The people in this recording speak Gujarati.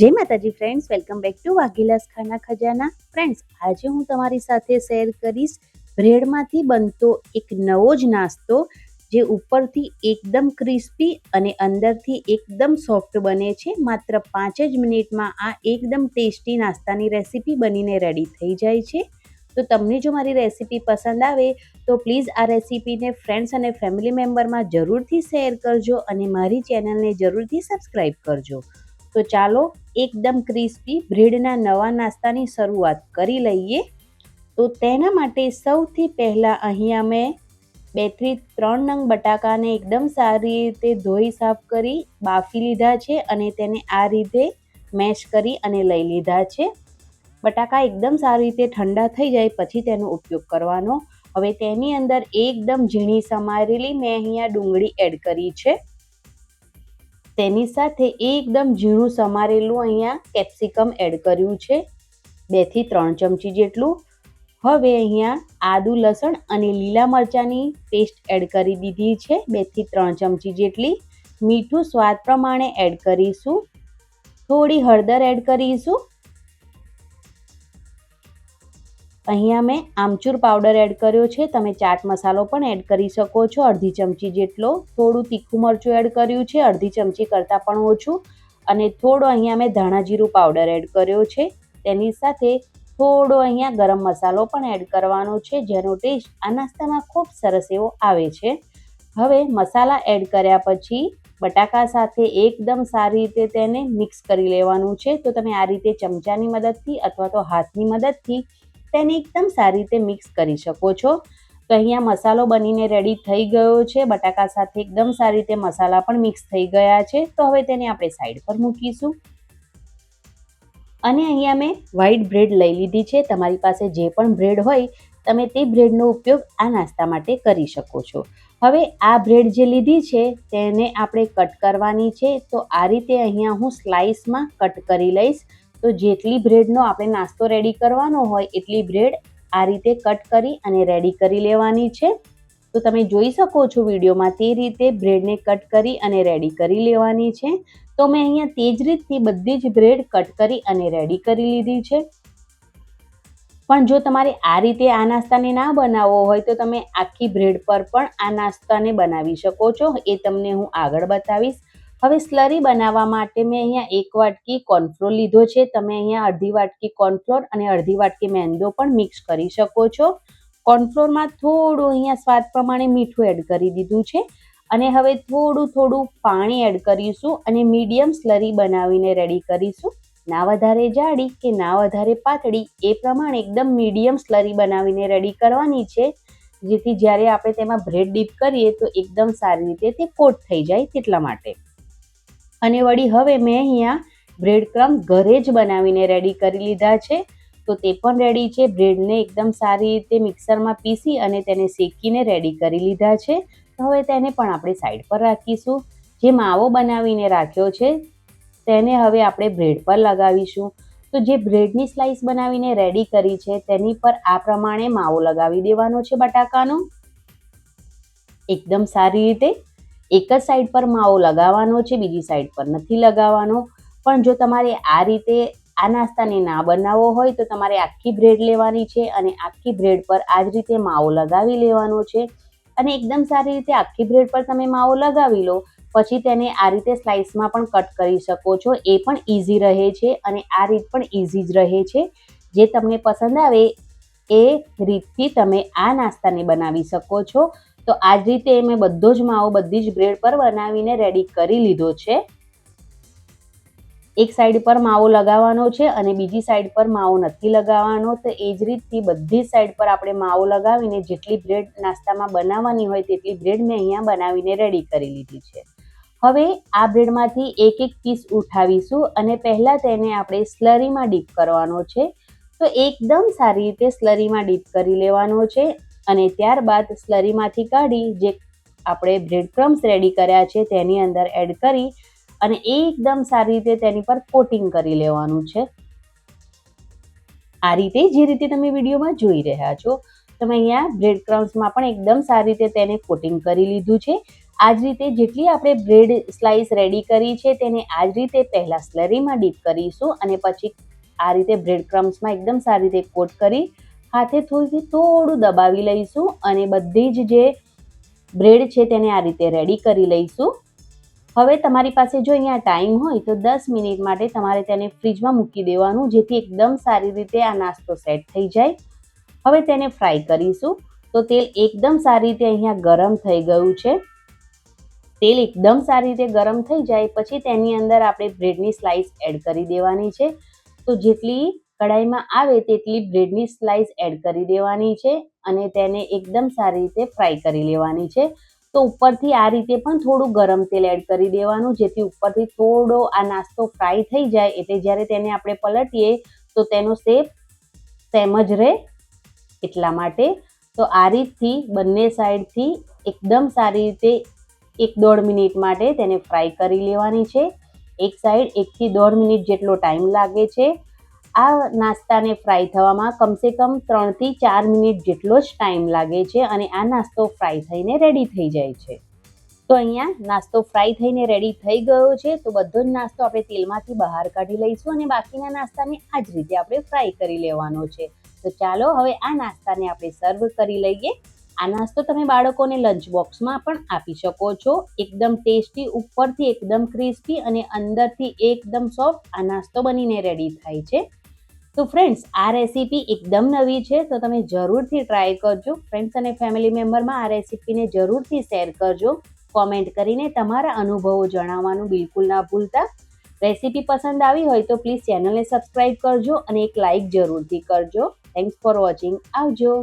જય માતાજી ફ્રેન્ડ્સ વેલકમ બેક ટુ વાઘીલાસ ખાના ખજાના. ફ્રેન્ડ્સ આજે હું તમારી સાથે શેર કરીશ બ્રેડમાંથી બનતો એક નવો જ નાસ્તો, જે ઉપરથી એકદમ ક્રિસ્પી અને અંદરથી એકદમ સોફ્ટ બને છે. માત્ર પાંચ જ મિનિટમાં આ એકદમ ટેસ્ટી નાસ્તાની રેસીપી બનીને રેડી થઈ જાય છે. તો તમને જો મારી રેસીપી પસંદ આવે, તો પ્લીઝ આ રેસીપીને ફ્રેન્ડ્સ અને ફેમિલી મેમ્બરમાં જરૂરથી શેર કરજો અને મારી ચેનલને જરૂરથી સબસ્ક્રાઈબ કરજો. તો ચાલો એકદમ ક્રિસ્પી બ્રેડના નવા નાસ્તાની શરૂઆત કરી લઈએ. તો તેના માટે સૌથી પહેલાં અહીંયા મેં બેથી ત્રણ નંગ બટાકાને એકદમ સારી રીતે ધોઈ સાફ કરી, બાફી લીધા છે અને તેને આ રીતે મેશ કરી અને લઈ લીધા છે. બટાકા એકદમ સારી રીતે ઠંડા થઈ જાય પછી તેનો ઉપયોગ કરવાનો. હવે તેની અંદર એકદમ ઝીણી સમારેલી મેં અહીંયા ડુંગળી એડ કરી છે. તેની સાથે એકદમ ઝીણું સમારેલું અહીંયા કેપ્સિકમ એડ કર્યું છે. બેથી ત્રણ ચમચી જેટલું. હવે અહીંયા આદુ, લસણ અને લીલા મરચાંની પેસ્ટ એડ કરી દીધી છે. બેથી ત્રણ ચમચી જેટલી મીઠું સ્વાદ પ્રમાણે એડ કરીશું. થોડી હળદર એડ કરીશું. અહીંયા મેં આમચૂર પાવડર એડ કર્યો છે. તમે ચાટ મસાલો પણ એડ કરી શકો છો. અડધી ચમચી જેટલો થોડું તીખું મરચું એડ કર્યું છે. અડધી ચમચી કરતાં પણ ઓછું. અને થોડો અહીંયા મેં ધાણા જીરું પાવડર એડ કર્યો છે. તેની સાથે થોડો અહીંયા ગરમ મસાલો પણ એડ કરવાનો છે, જેનો ટેસ્ટ આ નાસ્તામાં ખૂબ સરસ એવો આવે છે. હવે મસાલા એડ કર્યા પછી બટાકા સાથે એકદમ સારી રીતે તેને મિક્સ કરી લેવાનું છે. તો તમે આ રીતે ચમચાની મદદથી અથવા તો હાથની મદદથી તેને એકદમ સારી રીતે મિક્સ કરી શકો છો. તો અહીંયા મસાલો બનીને રેડી થઈ ગયો છે, બટાકા સાથે એકદમ સારી રીતે મસાલા પણ મિક્સ થઈ ગયા છે. તો હવે તેને આપણે સાઈડ પર મૂકીશું. અને અહીંયા મેં વ્હાઈટ બ્રેડ લઈ લીધી છે. તમારી પાસે જે પણ બ્રેડ હોય, તમે તે બ્રેડનો ઉપયોગ આ નાસ્તા માટે કરી શકો છો. હવે આ બ્રેડ જે લીધી છે, તેને આપણે કટ કરવાની છે. તો આ રીતે અહીંયા હું સ્લાઇસમાં કટ કરી લઈશ. તો જેટલી બ્રેડનો આપણે નાસ્તો રેડી કરવાનો હોય, એટલી બ્રેડ આ રીતે કટ કરી અને રેડી કરી લેવાની છે. તો તમે જોઈ શકો છો વિડીયોમાં તે રીતે બ્રેડને કટ કરી અને રેડી કરી લેવાની છે. તો મેં અહીંયા તે જ રીતથી બધી જ બ્રેડ કટ કરી અને રેડી કરી લીધી છે. પણ જો તમારે આ રીતે આ નાસ્તાને ના બનાવવો હોય, તો તમે આખી બ્રેડ પર પણ આ નાસ્તાને બનાવી શકો છો. એ તમને હું આગળ બતાવીશ. હવે સ્લરી બનાવવા માટે મેં અહીંયા એક વાટકી કોર્નફ્લોર લીધો છે. તમે અહીંયા અડધી વાટકી કોર્નફ્લોર અને અડધી વાટકી મેંદો પણ મિક્સ કરી શકો છો. કોર્નફ્લોરમાં થોડું અહીંયા સ્વાદ પ્રમાણે મીઠું એડ કરી દીધું છે. અને હવે થોડું થોડું પાણી એડ કરીશું અને મીડિયમ સ્લરી બનાવીને રેડી કરીશું. ના વધારે જાડી કે ના વધારે પાતળી એ પ્રમાણે એકદમ મીડિયમ સ્લરી બનાવીને રેડી કરવાની છે. જેથી જ્યારે આપણે તેમાં બ્રેડ ડીપ કરીએ તો એકદમ સારી રીતે તે કોટ થઈ જાય તેટલા માટે. અને વળી હવે મેં અહીંયા બ્રેડ ક્રમ ઘરે જ બનાવીને રેડી કરી લીધા છે. તો તે પણ રેડી છે. બ્રેડને એકદમ સારી રીતે મિક્સરમાં પીસી અને તેને શેકીને રેડી કરી લીધા છે. તો હવે તેને પણ આપણે સાઈડ પર રાખીશું. જે માવો બનાવીને રાખ્યો છે, તેને હવે આપણે બ્રેડ પર લગાવીશું. તો જે બ્રેડની સ્લાઇસ બનાવીને રેડી કરી છે, તેની પર આ પ્રમાણે માવો લગાવી દેવાનો છે બટાકાનો. એકદમ સારી રીતે એક જ સાઈડ પર માવો લગાવવાનો છે, બીજી સાઈડ પર નથી લગાવવાનો. પણ જો તમારે આ રીતે આ નાસ્તાને ના બનાવવો હોય તો તમારે આખી બ્રેડ લેવાની છે અને આખી બ્રેડ પર આ જ રીતે માવો લગાવી લેવાનો છે. અને એકદમ સારી રીતે આખી બ્રેડ પર તમે માવો લગાવી લો, પછી તેને આ રીતે સ્લાઇસમાં પણ કટ કરી શકો છો. એ પણ ઇઝી રહે છે અને આ રીત પણ ઇઝી જ રહે છે. જે તમને પસંદ આવે એ રીતથી તમે આ નાસ્તાને બનાવી શકો છો. તો આ જ રીતે મેં બધો જ માવો, બધી જ બ્રેડ પર બનાવીને રેડી કરી લીધો છે. એક સાઈડ પર માવો લગાવવાનો છે અને બીજી સાઈડ પર માવો નથી લગાવવાનો. તો એ જ રીતથી બધી સાઈડ પર આપણે માવો લગાવીને જેટલી બ્રેડ નાસ્તામાં બનાવવાની હોય તેટલી બ્રેડ મેં અહીંયા બનાવીને રેડી કરી લીધી છે. હવે આ બ્રેડમાંથી એક એક પીસ ઉઠાવીશું અને પહેલાં તેને આપણે સ્લરીમાં ડીપ કરવાનો છે. તો એકદમ સારી રીતે સ્લરીમાં ડીપ કરી લેવાનો છે. અને ત્યારબાદ સ્લરીમાંથી કાઢી, જે આપણે બ્રેડ ક્રમ્સ રેડી કર્યા છે, તેની અંદર એડ કરી અને એકદમ સારી રીતે તેની પર કોટિંગ કરી લેવાનું છે. આ રીતે જે રીતે તમે વિડીયોમાં જોઈ રહ્યા છો, તમે અહીંયા બ્રેડ ક્રમ્સમાં પણ એકદમ સારી રીતે તેને કોટિંગ કરી લીધું છે. આ જ રીતે જેટલી આપણે બ્રેડ સ્લાઇસ રેડી કરી છે, તેને આ જ રીતે પહેલાં સ્લરીમાં ડીપ કરીશું અને પછી આ રીતે બ્રેડ ક્રમ્સમાં એકદમ સારી રીતે કોટ કરી હાથે થોડી થોડું દબાવી લઈશું અને બધી જ જે બ્રેડ છે તેને આ રીતે રેડી કરી લઈશું. હવે તમારી પાસે જો અહીંયા ટાઈમ હોય તો દસ મિનિટ માટે તમારે તેને ફ્રીજમાં મૂકી દેવાનું, જેથી એકદમ સારી રીતે આ નાસ્તો સેટ થઈ જાય. હવે તેને ફ્રાય કરીશું. તો તેલ એકદમ સારી રીતે અહીંયા ગરમ થઈ ગયું છે. તેલ એકદમ સારી રીતે ગરમ થઈ જાય, પછી તેની અંદર આપણે બ્રેડની સ્લાઇસ એડ કરી દેવાની છે. તો જેટલી કઢાઈમાં આવે તેટલી બ્રેડની સ્લાઇસ એડ કરી દેવાની છે અને તેને એકદમ સારી રીતે ફ્રાય કરી લેવાની છે. તો ઉપરથી આ રીતે પણ થોડું ગરમ તેલ એડ કરી દેવાનું, જેથી ઉપરથી થોડો આ નાસ્તો ફ્રાય થઈ જાય. એટલે જ્યારે તેને આપણે પલટીએ, તો તેનો શેપ સેમ જ રહે એટલા માટે. તો આ રીતથી બંને સાઈડથી એકદમ સારી રીતે એક દોઢ મિનિટ માટે તેને ફ્રાય કરી લેવાની છે. એક સાઈડ એકથી દોઢ મિનિટ જેટલો ટાઈમ લાગે છે. આ નાસ્તાને ફ્રાય થવામાં કમસે કમ ત્રણથી ચાર મિનિટ જેટલો જ ટાઈમ લાગે છે અને આ નાસ્તો ફ્રાય થઈને રેડી થઈ જાય છે. તો અહીંયા નાસ્તો ફ્રાય થઈને રેડી થઈ ગયો છે, તો બધો જ નાસ્તો આપણે તેલમાંથી બહાર કાઢી લઈશું અને બાકીના નાસ્તાને આ જ રીતે આપણે ફ્રાય કરી લેવાનો છે. તો ચાલો હવે આ નાસ્તાને આપણે સર્વ કરી લઈએ. આ નાસ્તો તમે બાળકોને લંચ બોક્સમાં પણ આપી શકો છો. એકદમ ટેસ્ટી, ઉપરથી એકદમ ક્રિસ્પી અને અંદરથી એકદમ સોફ્ટ આ નાસ્તો બનીને રેડી થાય છે. તો ફ્રેન્ડ્સ આ રેસીપી એકદમ નવી છે, તો તમે જરૂરથી ટ્રાય કરજો. ફ્રેન્ડ્સ અને ફેમિલી મેમ્બરમાં આ રેસીપીને જરૂરથી શેર કરજો. કોમેન્ટ કરીને તમારા અનુભવો જણાવવાનું બિલકુલ ના ભૂલતા. રેસીપી પસંદ આવી હોય તો પ્લીઝ ચેનલને સબસ્ક્રાઈબ કરજો અને એક લાઇક જરૂરથી કરજો. થેન્ક્સ ફોર વોચિંગ આવજો.